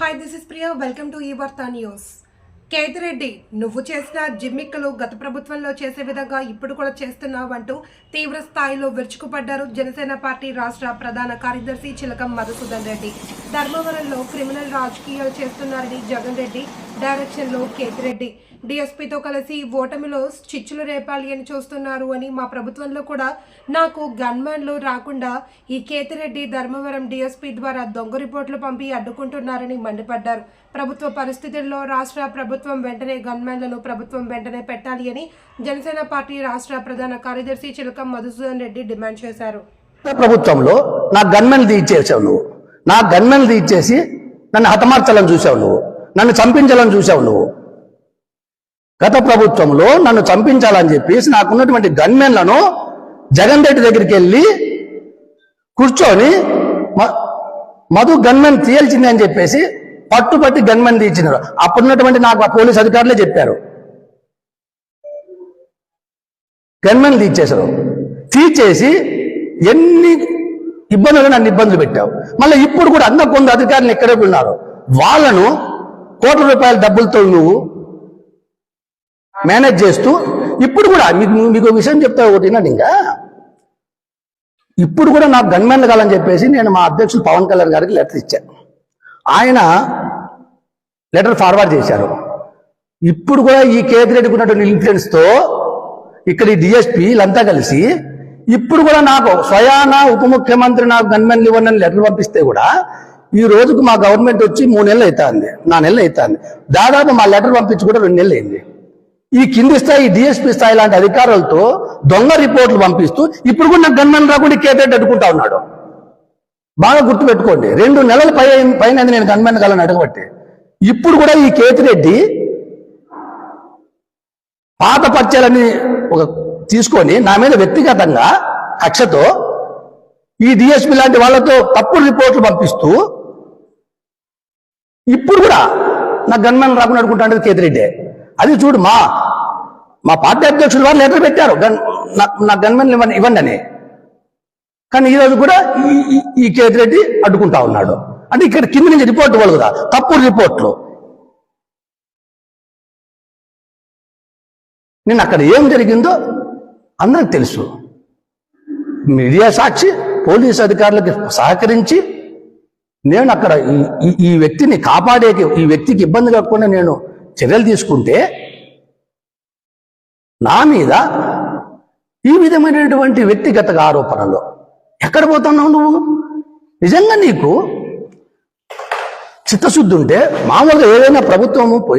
Hi this is Priya welcome to ఈ వార్తా news Kethireddy నువ్వు చేసిన జిమ్మిక్కలు గత ప్రభుత్వంలో చేసే విధంగా ఇప్పుడు కూడా చేస్తున్నావంటూ తీవ్ర స్థాయిలో విరుచుకుపడ్డారు జనసేన పార్టీ రాష్ట్ర ప్రధాన కార్యదర్శి చిలకం మధుసూదన్ రెడ్డి. ధర్మవరంలో క్రిమినల్ రాజకీయాలు చేస్తున్నారని జగన్ రెడ్డి డైరెక్షన్లో కేతిరెడ్డి డిఎస్పీతో కలిసి ఓటమిలో చిచ్చులు రేపాలి అని చూస్తున్నారు అని మా ప్రభుత్వంలో కూడా నాకు గన్మెన్లు రాకుండా ఈ కేతిరెడ్డి ధర్మవరం డిఎస్పీ ద్వారా దొంగ రిపోర్టులు పంపి అడ్డుకుంటున్నారని మండిపడ్డారు. ప్రభుత్వ పరిస్థితుల్లో రాష్ట్ర ప్రభుత్వం వెంటనే గన్మెన్లను ప్రభుత్వం వెంటనే పెట్టాలి అని జనసేన పార్టీ రాష్ట్ర ప్రధాన కార్యదర్శి చిలకం మధుసూదన్ రెడ్డి డిమాండ్ చేశారు. ప్రభుత్వంలో నా గన్మెన్ ఇచ్చేసావు నువ్వు. నా గన్మెన్ ఇచ్చేసి నన్ను హతమార్చాలని చూసావు నువ్వు. నన్ను చంపించాలని చూసావు నువ్వు. గత ప్రభుత్వంలో నన్ను చంపించాలని చెప్పేసి నాకున్నటువంటి గన్మెన్లను జగన్ రెడ్డి దగ్గరికి వెళ్ళి కూర్చొని మ- మధు గన్మెన్ తీయాల్సింది అని చెప్పేసి పట్టుపట్టి గన్మెన్ తీర్చినారు. అప్పుడున్నటువంటి నాకు ఆ పోలీస్ అధికారులే చెప్పారు. గన్మెన్ తీర్చేశారు. తీర్చేసి ఎన్ని ఇబ్బందులు నన్ను ఇబ్బందులు పెట్టావు. మళ్ళీ ఇప్పుడు కూడా అంత కొంత అధికారులు ఎక్కడే ఉన్నారు. వాళ్ళను కోట్ల రూపాయల డబ్బులతో నువ్వు మేనేజ్ చేస్తూ ఇప్పుడు కూడా మీకు మీకు విషయం చెప్తా ఒకటి వినండి ఇంకా. ఇప్పుడు కూడా నాకు గన్మెన్లు కావాలని చెప్పేసి నేను మా అధ్యక్షులు పవన్ కళ్యాణ్ గారికి లెటర్ ఇచ్చాను ఆయన లెటర్ ఫార్వర్డ్ చేశారు. ఇప్పుడు కూడా ఈ కేతిరెడ్డికి ఉన్నటువంటి ఇన్ఫ్లుయెన్స్తో ఇక్కడ ఈ డిఎస్పీ వీళ్ళంతా కలిసి ఇప్పుడు కూడా నాకు స్వయాన ఉప ముఖ్యమంత్రి నాకు గన్మెన్లు ఇవ్వండి లెటర్ పంపిస్తే కూడా ఈ రోజుకు మా గవర్నమెంట్ వచ్చి మూడు నెలలు అవుతుంది నా నెలలు అవుతుంది. దాదాపు మా లెటర్ పంపించి కూడా రెండు నెలలు అయింది. ఈ కింది స్థాయి డిఎస్పీ స్థాయి లాంటి అధికారులతో దొంగ రిపోర్ట్లు పంపిస్తూ ఇప్పుడు కూడా నాకు గన్మెన్ రాకుండా కేతిరెడ్డి అడ్డుకుంటా ఉన్నాడు. బాగా గుర్తుపెట్టుకోండి రెండు నెలల పై పైన నేను గన్మెన్ కాలని అడగబట్టి. ఇప్పుడు కూడా ఈ కేతిరెడ్డి పాత పత్యాలని ఒక తీసుకొని నా మీద వ్యక్తిగతంగా కక్షతో ఈ డిఎస్పీ లాంటి వాళ్ళతో తప్పుడు రిపోర్ట్లు పంపిస్తూ ఇప్పుడు కూడా నా గన్మెన్ రాకుండా అడుగుంటాడు కేతిరెడ్డి. అది చూడు మా మా పార్టీ అధ్యక్షులు వారు లెటర్ పెట్టారు. గన్ నా- నా గన్మెన్ ఇవ్వండి ఇవ్వండి అని కానీ ఈరోజు కూడా ఈ- ఈ- ఈ కేతిరెడ్డి అడ్డుకుంటా ఉన్నాడు. అంటే ఇక్కడ కింద నుంచి రిపోర్ట్ ఇవ్వాలి కదా తప్పుడు రిపోర్ట్లు. నేను అక్కడ ఏం జరిగిందో అందరికి తెలుసు. మీడియా సాక్షి పోలీస్ అధికారులకు సహకరించి నేను అక్కడ ఈ- ఈ- వ్యక్తిని కాపాడే ఈ వ్యక్తికి ఇబ్బంది కాకుండా నేను చర్యలు తీసుకుంటే నా మీద ఈ విధమైనటువంటి వ్యక్తిగత ఆరోపణలు ఎక్కడ పోతున్నావు నువ్వు? నిజంగా నీకు చిత్తశుద్ధి ఉంటే మామూలుగా ఏదైనా ప్రభుత్వము పోయినా